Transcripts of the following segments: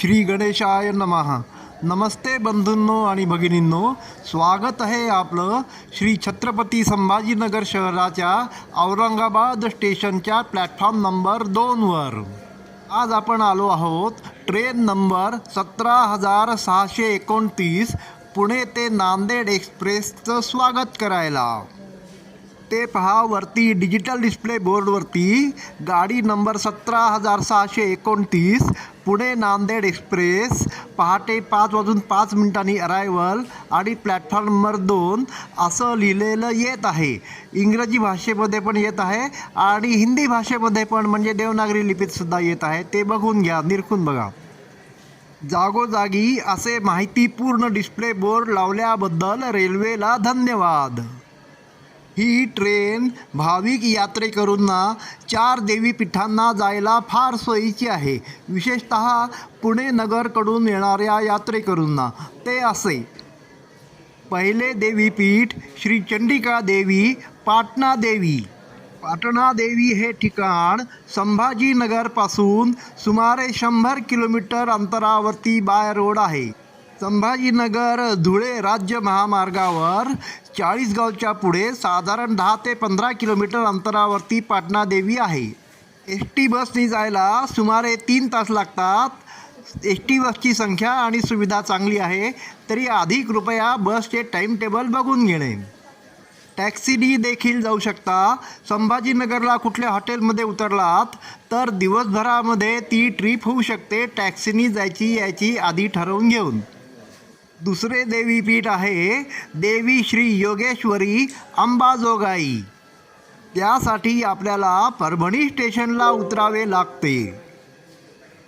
श्री गणेशाय नमः. नमस्ते बंधूंनो आणि भगिनींनो स्वागत आहे आपलं श्री छत्रपती संभाजीनगर शहराच्या औरंगाबाद स्टेशनच्या प्लॅटफॉर्म नंबर दोनवर आज आपण आलो आहोत ट्रेन नंबर सतरा हजार सहाशे एकोणतीस पुणे ते नांदेड एक्सप्रेसचं स्वागत करायला. ते पहा वरती डिजिटल डिस्प्ले बोर्डवरती गाडी नंबर सतरा हजार सहाशे एकोणतीस पुणे नांदेड एक्सप्रेस पहाटे पाच वाजून पाच मिनिटांनी अरायवल आणि प्लॅटफॉर्म नंबर दोन असं लिहिलेलं येत आहे. इंग्रजी भाषेमध्ये पण येत आहे आणि हिंदी भाषेमध्ये पण म्हणजे देवनागरी लिपीतसुद्धा येत आहे. ते बघून घ्या निरखून बघा. जागोजागी असे माहितीपूर्ण डिस्प्ले बोर्ड लावल्याबद्दल रेल्वेला धन्यवाद. ही ट्रेन भाविक यात्रेकरूंना चार देवीपीठांना जायला फार सोयीची आहे. विशेषत पुणे नगरकडून येणाऱ्या यात्रेकरूंना. ते असे. पहिले देवीपीठ श्री चंडिका देवी पाटणा देवी. पाटणा देवी हे ठिकाण संभाजीनगरपासून सुमारे शंभर किलोमीटर अंतरावरती बाय रोड आहे. संभाजीनगर धुळे राज्य महामार्गावर चाळीसगावच्या पुढे साधारण दहा ते पंधरा किलोमीटर अंतरावरती पाटणा देवी आहे. एस टी बसने जायला सुमारे तीन तास लागतात. एस टी बसची संख्या आणि सुविधा चांगली आहे तरी आधी कृपया बसचे टाईम टेबल बघून घेणे. टॅक्सीनी देखील जाऊ शकता. संभाजीनगरला कुठल्या हॉटेलमध्ये उतरलात तर दिवसभरामध्ये ती ट्रिप होऊ शकते. टॅक्सीनी जायची यायची आधी ठरवून घेऊन. दुसरे देवीपीठ आहे देवी श्री योगेश्वरी अंबाजोगाई. त्यासाठी आपल्याला परभणी स्टेशनला उतरावे लागते.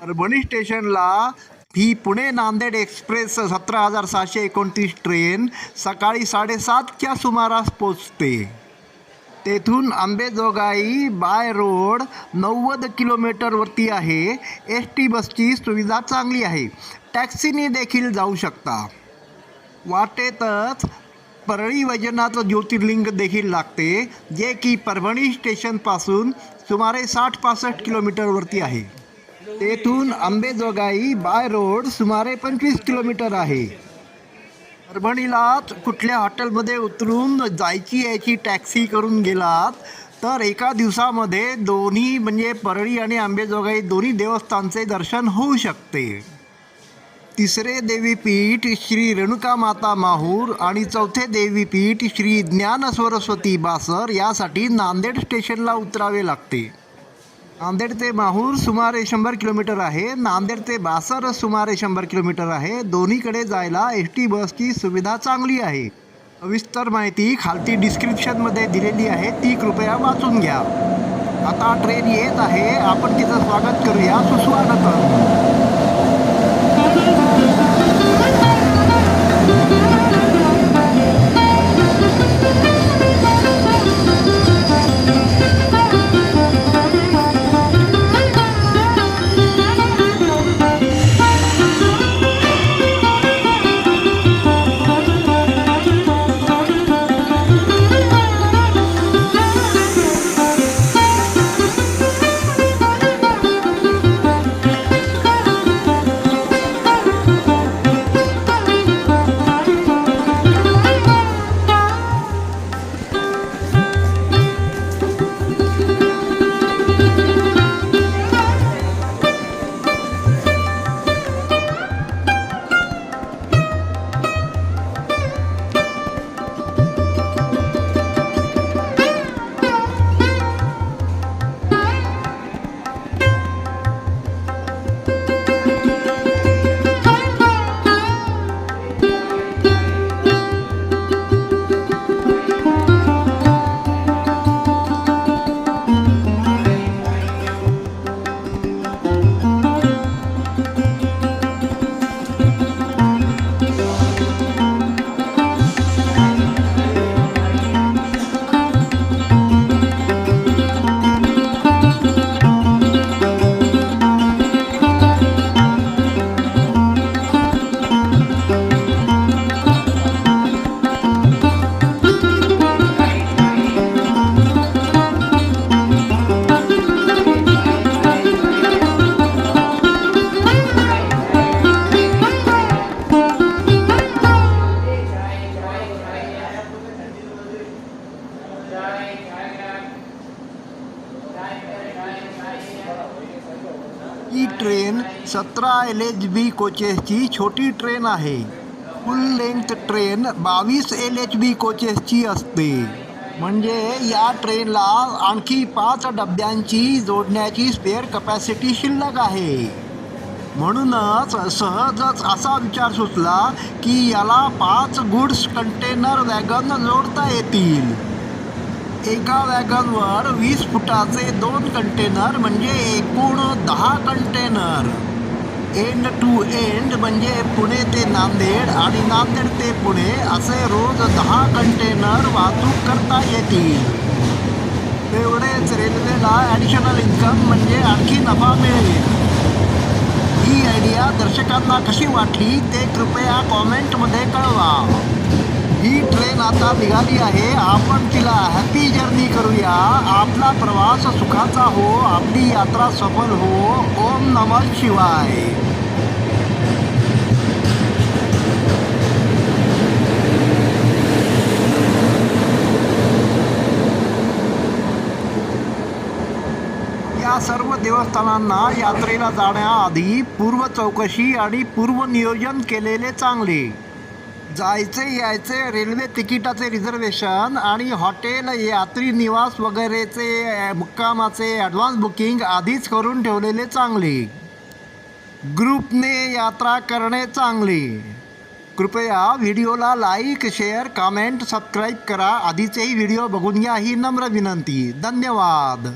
परभणी स्टेशनला ही पुणे नांदेड एक्सप्रेस सतरा हजार सहाशे एकोणतीस ट्रेन सकाळी साडेसातच्या सुमारास पोचते. तेथून आंबेजोगाई बाय रोड नव्वद किलोमीटरवरती आहे. एस टी बसची सुविधा चांगली आहे. टॅक्सीने देखील जाऊ शकता. वाटेतच परळी वैजनाथ ज्योतिर्लिंग देखील लागते जे की परभणी स्टेशनपासून सुमारे साठ पासष्ट किलोमीटरवरती आहे. तेथून आंबेजोगाई बाय रोड सुमारे पंचवीस किलोमीटर आहे. परभणीलाच कुठल्या हॉटेलमध्ये उतरून जायची यायची टॅक्सी करून गेलात तर एका दिवसामध्ये दोन्ही म्हणजे परळी आणि आंबेजोगाई दोन्ही देवस्थानचे दर्शन होऊ शकते. तिसरे देवीपीठ श्री रेणुका माता माहूर आणि चौथे देवीपीठ श्री ज्ञान सरस्वती बासर यासाठी नांदेड स्टेशनला उतरावे लागते. नांदेड ते माहूर सुमारे शंभर किलोमीटर आहे. नांदेड ते बासर सुमारे शंभर किलोमीटर आहे. दोन्हीकडे जायला एस टी बसची सुविधा चांगली आहे. सविस्तर माहिती खालती डिस्क्रिप्शनमध्ये दिलेली आहे. ती कृपया वाचून घ्या. आता ट्रेन येत आहे. आपण तिचं स्वागत करूया. सुस्वागत ही ट्रेन सतरा एल एच बी कोचेसची छोटी ट्रेन आहे. फुल लेंथ ट्रेन बावीस एल एच बी कोचेसची असते. म्हणजे या ट्रेनला आणखी पाच डब्यांची जोडण्याची स्पेअर कपॅसिटी शिल्लक आहे. म्हणूनच सहजच असा विचार सुचला की याला पाच गुड्स कंटेनर वॅगन जोडता येतील. एका वॅगनवर वीस फुटाचे दोन कंटेनर म्हणजे एकूण दहा कंटेनर. एंड टू एंड म्हणजे पुणे ते नांदेड आणि नांदेड ते पुणे असे रोज दहा कंटेनर वाहतूक करता येतील. तेवढेच रेल्वेला ॲडिशनल इन्कम म्हणजे आणखी नफा मिळेल. ही आयडिया दर्शकांना कशी वाटली ते कृपया कॉमेंटमध्ये कळवा. आता निघाली आहे. आपण तिला हॅपी जर्नी करूया. आपला प्रवास सुखाचा हो आपली यात्रा सफल हो. ओम नमः शिवाय. या सर्व देवस्थानांना यात्रेला जाण्याआधी पूर्व चौकशी आणि पूर्व नियोजन केलेले चांगले. जायचे यायचे रेल्वे तिकिटाचे रिझर्वेशन आणि हॉटेल यात्री निवास वगैरेचे मुक्कामाचे ॲडव्हान्स बुकिंग आधीच करून ठेवलेले चांगले. ग्रुपने यात्रा करणे चांगले. कृपया व्हिडिओला लाईक शेअर कमेंट सबस्क्राईब करा. आधीचेही व्हिडिओ बघून घ्या ही नम्र विनंती. धन्यवाद.